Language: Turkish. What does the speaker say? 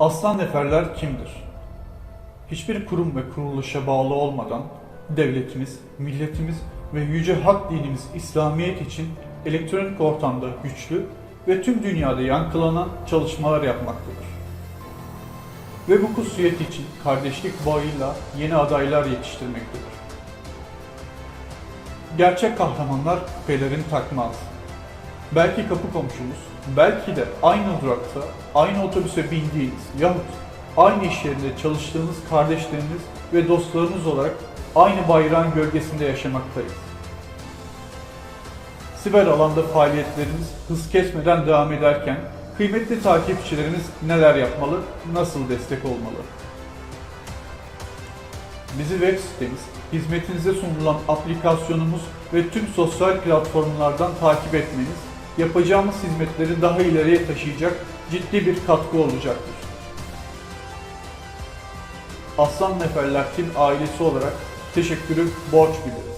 Aslan neferler kimdir? Hiçbir kurum ve kuruluşa bağlı olmadan devletimiz, milletimiz ve yüce hak dinimiz İslamiyet için elektronik ortamda güçlü ve tüm dünyada yankılanan çalışmalar yapmaktadır. Ve bu kutsiyet için kardeşlik bağıyla yeni adaylar yetiştirmektedir. Gerçek kahramanlar pelerin takmaz. Belki kapı komşumuz, belki de aynı durakta, aynı otobüse bindiğiniz yahut aynı iş yerinde çalıştığınız kardeşleriniz ve dostlarınız olarak aynı bayrağın gölgesinde yaşamaktayız. Siber alanda faaliyetlerimiz hız kesmeden devam ederken kıymetli takipçilerimiz neler yapmalı, nasıl destek olmalı? Bizi web sitemiz, hizmetinize sunulan aplikasyonumuz ve tüm sosyal platformlardan takip etmeniz, yapacağımız hizmetleri daha ileriye taşıyacak ciddi bir katkı olacaktır. Aslan Neferler ailesi olarak teşekkürü borç biliriz.